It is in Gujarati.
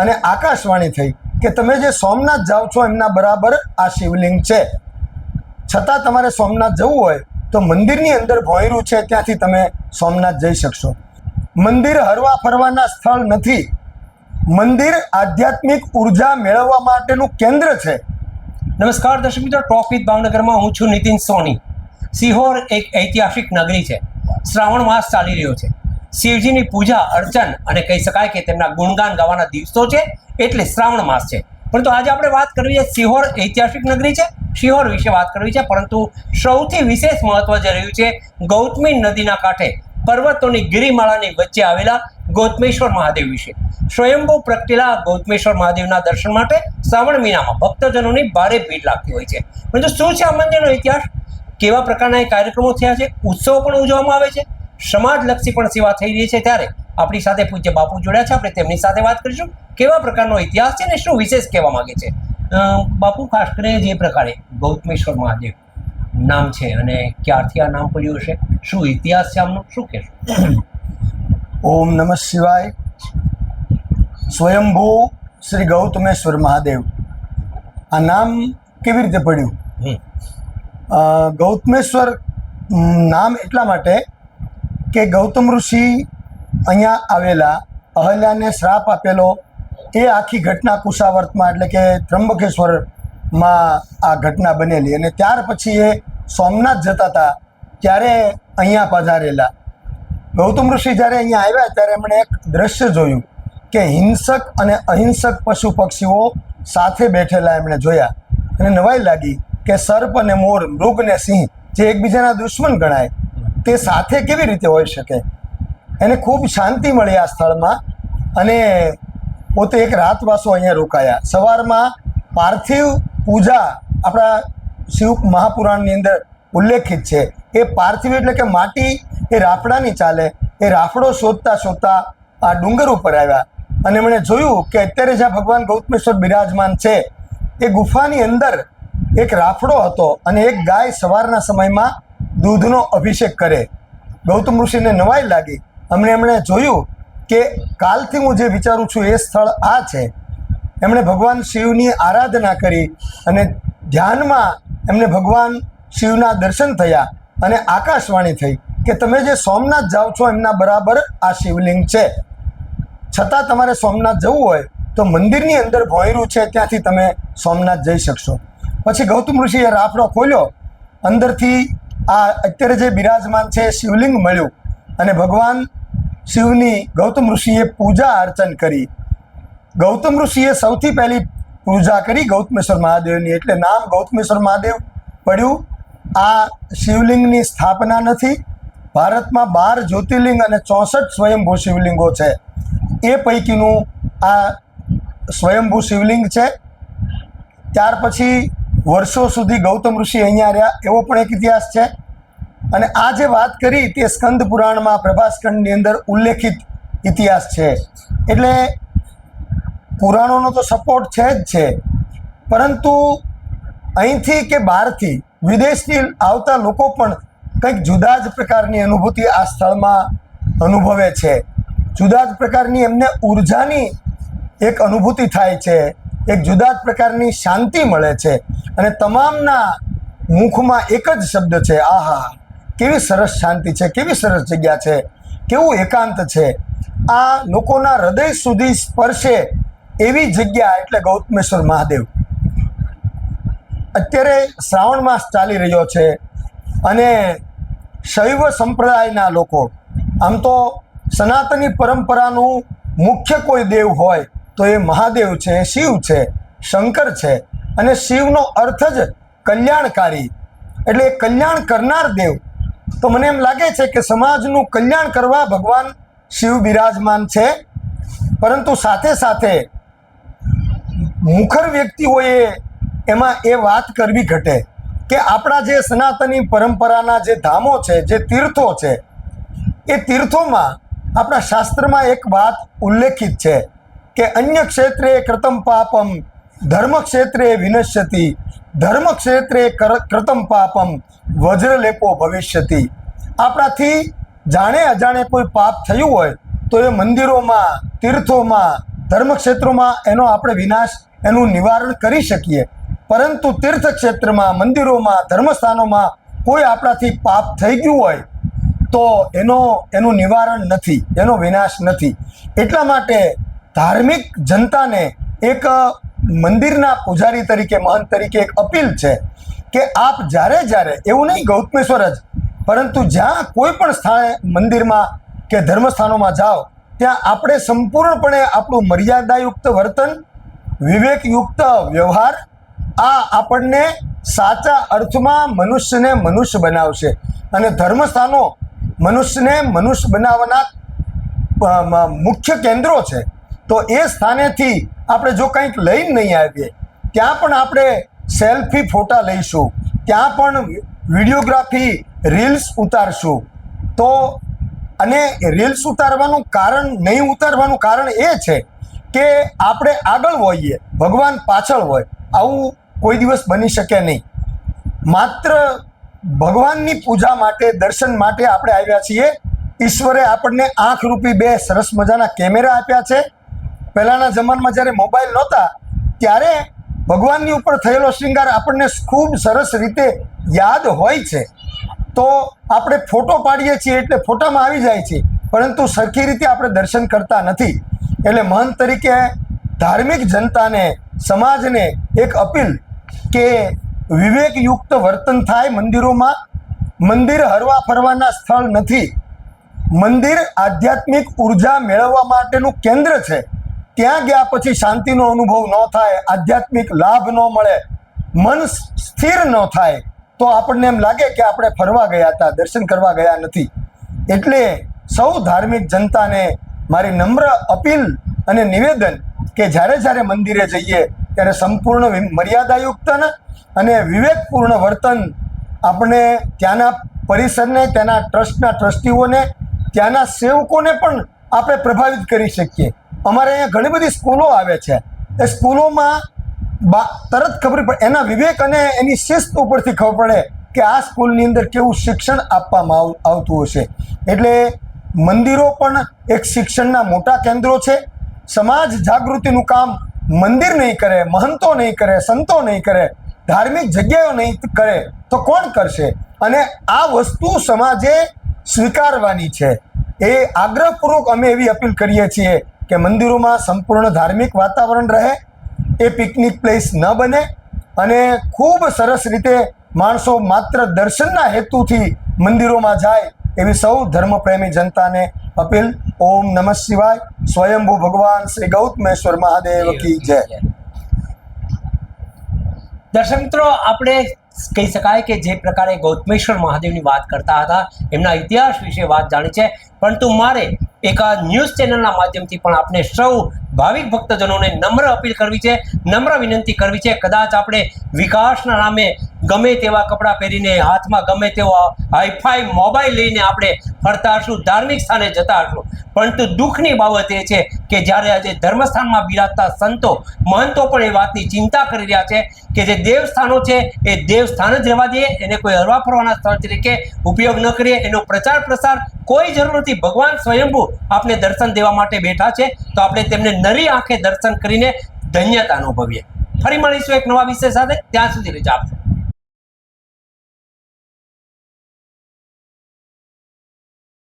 અને આકાશવાણી થઈ કે તમે જે સોમનાથ જાઓ છો એમના બરાબર આ શિવલિંગ છે. છતાં તમારે સોમનાથ જવું હોય તો મંદિરની અંદર ભોયરું છે ત્યાંથી તમે સોમનાથ જઈ શકશો. મંદિર હરવા ફરવાના સ્થળ નથી. મંદિર આધ્યાત્મિક ઊર્જા મેળવવા માટેનું કેન્દ્ર છે. નમસ્કાર દર્શક મિત્રો વિથ ભાવનગરમાં હું છું નીતિન સોની. સિહોર એક ઐતિહાસિક નગરી છે. શ્રાવણ માસ ચાલી રહ્યો છે. શિવજીની પૂજા, અર્ચન અને કહી શકાય કે તેમના ગુણગાન ગાવાના દિવસો છે, એટલે શ્રાવણ માસ છે. પરંતુ આજે આપણે વાત કરવી છે સિહોર ઐતિહાસિક નગરી છે. શિહોર વિશે વાત કરવી છે, પરંતુ સૌથી વિશેષ મહત્વ જે રહ્યું છે, ગૌતમી નદીના કાંઠે પર્વતોની ગિરિમાળાની વચ્ચે આવેલા ગૌતમેશ્વર મહાદેવ વિશે. સ્વયંભૂ પ્રગટેલા ગૌતમેશ્વર મહાદેવના દર્શન માટે શ્રાવણ મહિનામાં ભક્તજનોની ભારે ભીડ લાગતી હોય છે. પરંતુ શું છે આ મંદિરનો ઇતિહાસ? કેવા પ્રકારના કાર્યક્રમો થયા છે? ઉત્સવો પણ ઉજવવામાં આવે છે. સમાજલક્ષી પણ સેવા થઈ રહી છે ત્યારે આપણી સાથે પૂજ્ય બાપુ જોડ્યા છે. આપણે તેમની સાથે વાત કરીશું. કેવા પ્રકારનો ઇતિહાસ છે ને શું વિશેષ કહેવા માંગે છે? બાપુ ખાસ કરીને જે પ્રકારે ગૌતમેશ્વર મહાદેવ નામ છે અને ક્યારથી આ નામ પડ્યું હશે? શું ઇતિહાસ છે આમનો? શું કહેશો? ઓમ નમઃ શિવાય. સ્વયંભૂ શ્રી ગૌતમેશ્વર મહાદેવ. આ નામ કેવી રીતે પડ્યું? ગૌતમેશ્વર નામ એટલા માટે કે ગૌતમ ઋષિ અહીંયા આવેલા, અહલ્યાને શ્રાપ આપેલો, એ આખી ઘટના કુશાવર્તમાં એટલે કે ત્રંબકેશ્વરમાં આ ઘટના બનેલી. અને ત્યાર પછી એ સોમનાથ જતા હતા, ત્યારે અહીંયા પધારેલા. ગૌતમ ઋષિ જ્યારે અહીંયા આવ્યા, ત્યારે એમણે એક દ્રશ્ય જોયું કે હિંસક અને અહિંસક પશુ પક્ષીઓ સાથે બેઠેલા એમણે જોયા. અને નવાઈ લાગી કે સર્પ અને મોર, મૃગ ને સિંહ જે એકબીજાના દુશ્મન ગણાય. તે સાથે કેવી રીતે હોઈ શકે? એને ખૂબ શાંતિ મળી આ સ્થળમાં અને પોતે એક રાતવાસો અહીંયા રોકાયા. સવારમાં પાર્થિવ પૂજા આપણા શિવ મહાપુરાણની અંદર ઉલ્લેખિત છે. એ પાર્થિવ એટલે કે માટી એ રાફડાની ચાલે. એ રાફડો શોધતા શોધતા આ ડુંગર ઉપર આવ્યા. અને એમણે જોયું કે અત્યારે જ્યાં ભગવાન ગૌતમેશ્વર બિરાજમાન છે, એ ગુફાની અંદર એક રાફડો હતો અને એક ગાય સવારના સમયમાં દૂધનો અભિષેક કરે. ગૌતમ ઋષિને નવાઈ લાગી. અમને એમણે જોયું કે કાલથી હું જે વિચારું છું એ સ્થળ આ છે. એમણે ભગવાન શિવની આરાધના કરી અને ધ્યાનમાં એમને ભગવાન શિવના દર્શન થયા અને આકાશવાણી થઈ કે તમે જે સોમનાથ જાઓ છો એમના બરાબર આ શિવલિંગ છે. છતાં તમારે સોમનાથ જવું હોય તો મંદિરની અંદર ભોંયરું છે ત્યાંથી તમે સોમનાથ જઈ શકશો. પછી ગૌતમ ઋષિએ રાફડો ખોલ્યો. અંદરથી આ અત્યારે જે બિરાજમાન છે, શિવલિંગ મળ્યું અને ભગવાન શિવની ગૌતમ ઋષિએ પૂજા અર્ચન કરી. ગૌતમ ઋષિએ સૌથી પહેલી પૂજા કરી ગૌતમેશ્વર મહાદેવની, એટલે નામ ગૌતમેશ્વર મહાદેવ પડ્યું. આ શિવલિંગની સ્થાપના નથી, ભારતમાં બાર જ્યોતિર્લિંગ અને ચોસઠ સ્વયંભૂ શિવલિંગો છે. એ પૈકીનું આ સ્વયંભૂ શિવલિંગ છે. ત્યાર પછી વર્ષો સુધી ગૌતમ ઋષિ અહીંયા રહ્યા, એવો પણ એક ઇતિહાસ છે. અને આ જે વાત કરી તે સ્કંદ પુરાણમાં પ્રભાસખંડની અંદર ઉલ્લેખિત ઇતિહાસ છે. એટલે પુરાણોનો તો સપોર્ટ છે જ છે. પરંતુ અહીંથી કે બહારથી વિદેશથી આવતા લોકો પણ કંઈક જુદા જ પ્રકારની અનુભૂતિ આ સ્થળમાં અનુભવે છે. જુદા જ પ્રકારની એમને ઉર્જાની એક અનુભૂતિ થાય છે. એક જુદા જ પ્રકારની શાંતિ મળે છે. અને તમામના મુખમાં એક જ શબ્દ છે, આહા, કેવી સરસ શાંતિ છે, કેવી સરસ જગ્યા છે, કેવું એકાંત છે. આ લોકોના હૃદય સુધી સ્પર્શે એવી જગ્યા એટલે ગૌતમેશ્વર મહાદેવ. અત્યારે શ્રાવણ માસ ચાલી રહ્યો છે અને શૈવ સંપ્રદાયના લોકો, આમ તો સનાતની પરંપરાનું મુખ્ય કોઈ દેવ હોય તો એ મહાદેવ છે, શિવ છે, શંકર છે અને શિવનો અર્થ જ કલ્યાણકારી. એટલે એ કલ્યાણ કરનાર દેવ. તો મને એમ લાગે છે કે સમાજનું કલ્યાણ કરવા ભગવાન શિવ બિરાજમાન છે. પરંતુ સાથે સાથે મુખર વ્યક્તિઓએ એમાં એ વાત કરવી ઘટે કે આપણા જે સનાતની પરંપરાના જે ધામો છે, જે તીર્થો છે, એ તીર્થોમાં આપણા શાસ્ત્રમાં એક વાત ઉલ્લેખિત છે. કે અન્ય ક્ષેત્રે કૃતમ પાપમ, ધર્મ ક્ષેત્રે વિનશ્યતિ, ધર્મ ક્ષેત્રે કૃતમ પાપમ, વજ્રલેપો ભવિષ્યતિ. આપણાથી જાણે અજાણે કોઈ પાપ થયું હોય, તો એ મંદિરોમાં, તીર્થોમાં ધર્મક્ષેત્રોમાં એનો આપણે વિનાશ, એનું નિવારણ કરી શકીએ. પરંતુ તીર્થ ક્ષેત્રમાં, મંદિરોમાં, ધર્મસ્થાનોમાં કોઈ આપણાથી પાપ થઈ ગયું હોય, તો એનો, એનું નિવારણ નથી, એનો વિનાશ નથી. એટલા માટે ધાર્મિક જનતાને એક મંદિરના પૂજારી તરીકે, મહંત તરીકે એક અપીલ છે કે આપ જ્યારે જ્યારે, એવું નહીં ગૌતમેશ્વર જ, પરંતુ જ્યાં કોઈ પણ સ્થાને, મંદિરમાં કે ધર્મસ્થાનોમાં જાઓ, ત્યાં આપણે સંપૂર્ણપણે આપણું મર્યાદાયુક્ત વર્તન, વિવેકયુક્ત વ્યવહાર, આ આપણને સાચા અર્થમાં મનુષ્યને મનુષ્ય બનાવશે. અને ધર્મસ્થાનો મનુષ્યને મનુષ્ય બનાવવાના મુખ્ય કેન્દ્રો છે. તો એ સ્થાનેથી આપણે જો કંઈક લઈને નહીં આવીએ, ત્યાં પણ આપણે સેલ્ફી ફોટા લઈશું, ત્યાં પણ વિડીયોગ્રાફી રીલ્સ ઉતારશું. તો અને રીલ્સ ઉતારવાનું કારણ, નહીં ઉતારવાનું કારણ એ છે કે આપણે આગળ હોઈએ, ભગવાન પાછળ હોય, આવું કોઈ દિવસ બની શકે નહીં. માત્ર ભગવાનની પૂજા માટે, દર્શન માટે આપણે આવ્યા છીએ. ઈશ્વરે આપણને આંખ રૂપી બે સરસ મજાના કેમેરા આપ્યા છે. પહેલાંના જમાનામાં જ્યારે મોબાઈલ નહોતા, ત્યારે ભગવાનની ઉપર થયેલો શ્રૃંગાર આપણને ખૂબ સરસ રીતે યાદ હોય છે. તો આપણે ફોટો પાડીએ છીએ એટલે ફોટામાં આવી જાય છે, પરંતુ સરખી રીતે આપણે દર્શન કરતા નથી. એટલે મહંત તરીકે ધાર્મિક જનતાને, સમાજને એક અપીલ કે વિવેકયુક્ત વર્તન થાય મંદિરોમાં. મંદિર હરવા ફરવાના સ્થળ નથી. મંદિર આધ્યાત્મિક ઊર્જા મેળવવા માટેનું કેન્દ્ર છે. ત્યાં ગયા પછી શાંતિનો અનુભવ ન થાય, આધ્યાત્મિક લાભ ન મળે, મન સ્થિર ન થાય, તો આપણને એમ લાગે કે આપણે ફરવા ગયા હતા, દર્શન કરવા ગયા નથી. એટલે સૌ ધાર્મિક જનતાને મારી નમ્ર અપીલ અને નિવેદન કે જ્યારે જ્યારે મંદિરે જઈએ, ત્યારે સંપૂર્ણ મર્યાદાયુક્ત અને વિવેકપૂર્ણ વર્તન આપણે ત્યાંના પરિસરને, ત્યાંના ટ્રસ્ટના ટ્રસ્ટીઓને, ત્યાંના સેવકોને પણ આપણે પ્રભાવિત કરી શકીએ. અમારે અહીંયા ઘણી બધી સ્કૂલો આવે છે. એ સ્કૂલોમાં બા, તરત ખબર પડે, એના વિવેક અને એની શિસ્ત ઉપરથી ખબર પડે કે આ સ્કૂલની અંદર કેવું શિક્ષણ આપવામાં આવતું હશે. એટલે મંદિરો પણ એક શિક્ષણના મોટા કેન્દ્રો છે. સમાજ જાગૃતિનું કામ મંદિર નહીં કરે, મહંતો નહીં કરે, સંતો નહીં કરે, ધાર્મિક જગ્યાઓ નહીં કરે તો કોણ કરશે? અને આ વસ્તુ સમાજે સ્વીકારવાની છે. એ આગ્રહપૂર્વક અમે એવી અપીલ કરીએ છીએ કે મંદિરોમાં સંપૂર્ણ ધાર્મિક વાતાવરણ રહે, એ પિકનિક પ્લેસ ન બને અને ખૂબ સરસ રીતે માણસો માત્ર દર્શનના હેતુથી મંદિરોમાં જાય એવી સૌ ધર્મપ્રેમી જનતાને અપીલ. ઓમ નમઃ શિવાય. સ્વયંભૂ ભગવાન શ્રી ગૌતમેશ્વર મહાદેવ કી જય. દર્શક મિત્રો, આપણે કહી શકાય કે જે પ્રકારે ગૌતમેશ્વર મહાદેવની વાત કરતા હતા, એમના ઇતિહાસ વિશે વાત જાણી છે. પરંતુ મારે એક ન્યૂઝ ચેનલના માધ્યમથી પણ આપણે સૌ ભાવિક ભક્તજનોને નમ્ર અપીલ કરવી છે, નમ્ર વિનંતી કરવી છે. કદાચ આપણે વિકાસના નામે ગમે તેવા કપડાં પહેરીને, હાથમાં ગમે તેવો હાઈફાઈ મોબાઈલ લઈને આપણે ફરતા હશું ધાર્મિક સ્થાને જતા હશું પરંતુ દુઃખની બાબત એ છે કે જ્યારે આજે ધર્મસ્થાનમાં બિરાજતા સંતો, મહંતો પણ એ વાતની ચિંતા કરી રહ્યા છે કે જે દેવસ્થાનો છે, એ દેવસ્થાન જ રહેવા દઈએ એને કોઈ હરવા ફરવાના સ્થળ તરીકે ઉપયોગ ન કરીએ, એનો પ્રચાર પ્રસાર કોઈ જરૂર નથી. ભગવાન સ્વયંભુ આપને દર્શન દેવા માટે બેઠા છે. તો આપણે તેમને નરી આંખે દર્શન કરીને ધન્યતા અનુભવીએ. ફરી મળીશું એક નવા વિષય સાથે. ત્યાં સુધી રજા આપશો